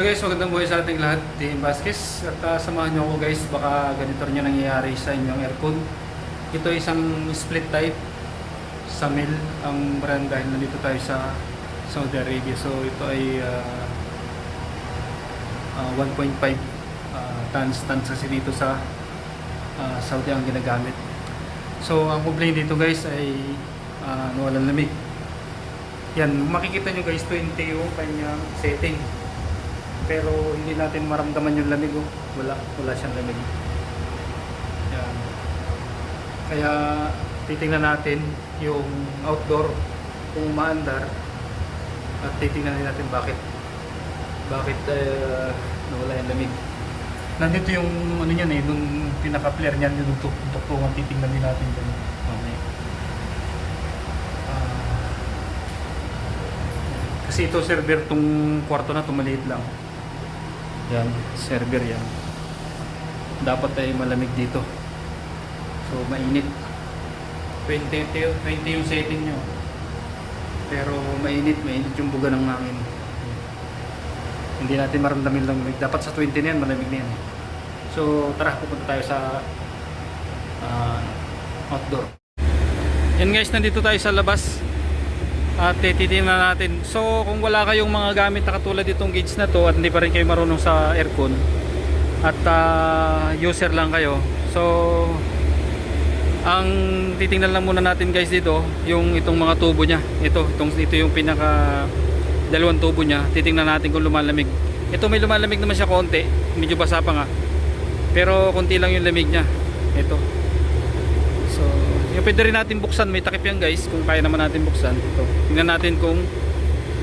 So guys, magandang buhay sa ating lahat, Team Vasquez. At ah, samahan nyo ako guys, baka ganito rin yung nangyayari sa inyong aircon. Ito ay isang split type sa mill ang brand dahil nandito tayo sa Saudi Arabia. So ito ay ah, ah, 1.5 ah, tons tons kasi dito sa ah, Saudi ang ginagamit. So ang complaint dito guys ay uh, walang lamig. Yan, makikita nyo guys 20 yung kanyang setting. Pero hindi natin maramdaman yung lamig oh. Wala, wala siyang lamig. Yan. Kaya titingnan natin yung outdoor kung umaandar at titingnan natin bakit bakit uh, nawala yung lamig. Nandito yung ano niyan eh, nung pinaka-flare niyan yung tuk tuktungan titingnan din natin. Okay. Ah, kasi ito server tong kwarto na to maliit lang. Yan, server yan. Dapat ay malamig dito. So mainit. 20, 20 yung setting nyo. Pero mainit, mainit yung buga ng hangin. Hindi natin maramdamin lang. Dapat sa 20 na yan, malamig na yan. So tara, pupunta tayo sa ah, outdoor. Yan guys, nandito tayo sa labas at titingnan natin. So kung wala kayong mga gamit na katulad itong gauge na to at hindi pa rin kayo marunong sa aircon at ah, user lang kayo. So ang titingnan lang muna natin guys dito yung itong mga tubo niya. Ito, itong ito yung pinaka dalawang tubo niya. Titingnan natin kung lumalamig. Ito may lumalamig naman siya konti. Medyo basa pa nga. Pero konti lang yung lamig niya. Ito. Yung pwede rin natin buksan. May takip yan guys. Kung kaya naman natin buksan. Ito. Tingnan natin kung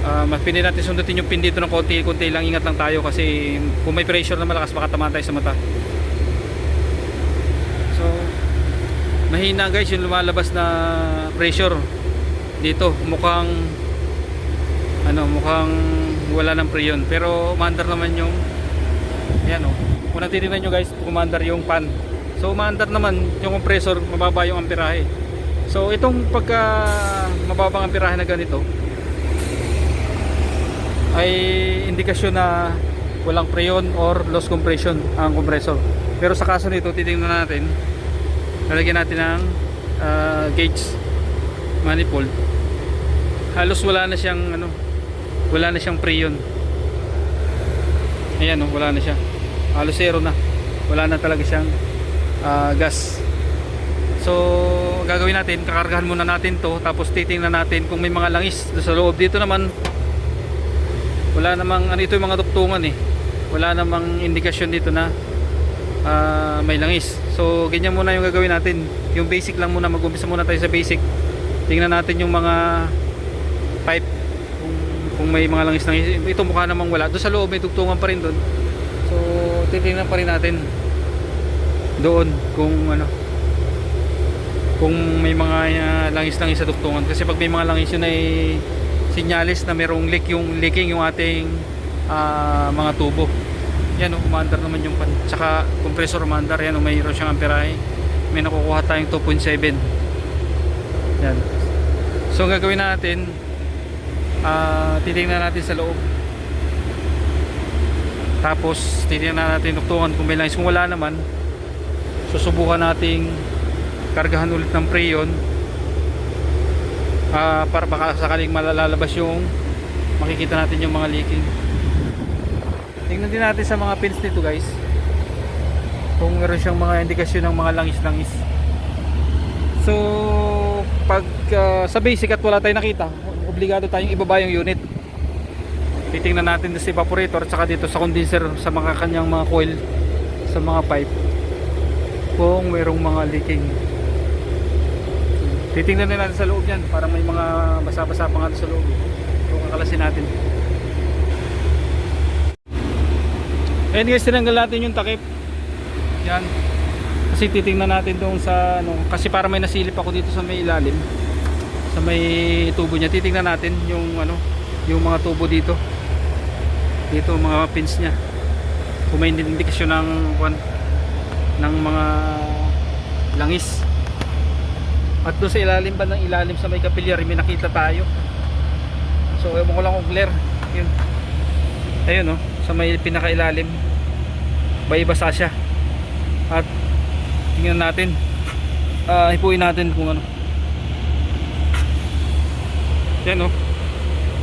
uh, pwede natin sundutin yung pin dito ng konti. Konti lang. Ingat lang tayo kasi kung may pressure na malakas baka tamaan tayo sa mata. So, mahina guys yung lumalabas na pressure dito. Mukhang ano, mukhang wala ng preyon. Pero umandar naman yung Ayan o. Kung natitignan nyo guys, umandar yung pan. So umandar naman yung compressor, mababa yung amperahe. So itong pagka mababang amperahe na ganito ay indikasyon na walang preyon or loss compression ang compressor. Pero sa kaso nito, titingnan natin lalagyan natin ng ah, gauge manifold. Halos wala na siyang ano, wala na siyang preyon. Ayan oh, wala na siya. Halos zero na. Wala na talaga siyang ah, gas. So, gagawin natin, kakargahan muna natin to tapos titingnan natin kung may mga langis sa loob. Dito naman wala namang ano ito yung mga duktungan eh. Wala namang indikasyon dito na ah, may langis. So, ganyan muna yung gagawin natin. Yung basic lang muna, mag-umpisa muna tayo sa basic. Tingnan natin yung mga pipe kung, kung may mga langis langis. Ito mukha namang wala. Doon sa loob may dugtungan pa rin doon. So, titingnan pa rin natin doon kung ano kung may mga uh, langis-langis sa dugtungan kasi pag may mga langis yun ay sinyalis na merong leak yung leaking yung ating ah, mga tubo. Yan o umandar naman yung pan tsaka compressor umandar. Yan o mayroon siyang amperahe. May nakukuha tayong 2.7 yan. So gagawin natin ah titingnan natin sa loob. Tapos titingnan natin duktungan kung may langis. Kung wala naman susubukan nating kargahan ulit ng preyon ah para baka sakaling malalabas yung makikita natin yung mga leaking. Tingnan din natin sa mga pins nito guys kung meron siyang mga indikasyon ng mga langis-langis. So pag ah, sa basic at wala tayong nakita obligado tayong ibaba yung unit. Titingnan natin sa evaporator at saka dito sa condenser sa mga kanyang mga coil sa mga pipe kung merong mga leaking. Titingnan din natin sa loob yan para may mga basa-basa pa nga sa loob. So kakalasin natin. And guys tinanggal natin yung takip. Yan. Kasi titingnan natin doon sa ano kasi para may nasilip ako dito sa may ilalim sa may tubo niya. Titingnan natin yung ano yung mga tubo dito. Dito mga pins niya. Kung may indikasyon ng kwan- ng mga langis. At doon sa ilalim ba ng ilalim sa may kapilyar may nakita tayo. So ewan ko lang kung clear. Yun. Ayun oh sa may pinakailalim. May basa siya at tingnan natin. Ah hipuin natin kung ano. Yan oh.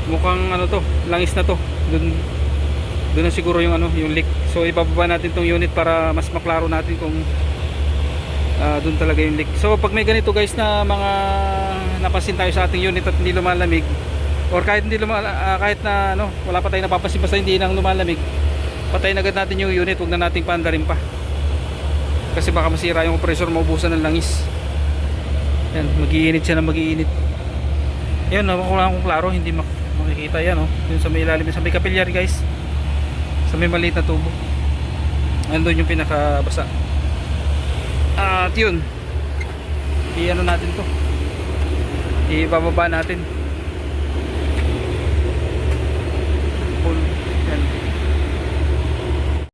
Mukhang ano to langis na to. Dun dun na siguro yung ano yung leak so ibababa natin tong unit para mas maklaro natin kung ah dun talaga yung leak. So pag may ganito guys na mga napansin tayo sa ating unit at hindi lumalamig or kahit hindi luma, ah, kahit na ano wala pa tayong napapansin basta hindi nang lumalamig patayin agad natin yung unit huwag na nating paandarin pa. Kasi baka masira yung compressor maubusan ng langis. Yan magiinit siya na magiinit. Yan nakukuha kong klaro hindi mak- makikita yan oh yun sa may ilalim sa may kapilyar guys sa may maliit na tubo. Andun yung pinakabasa. At yun. I-ano natin to. Ibababa natin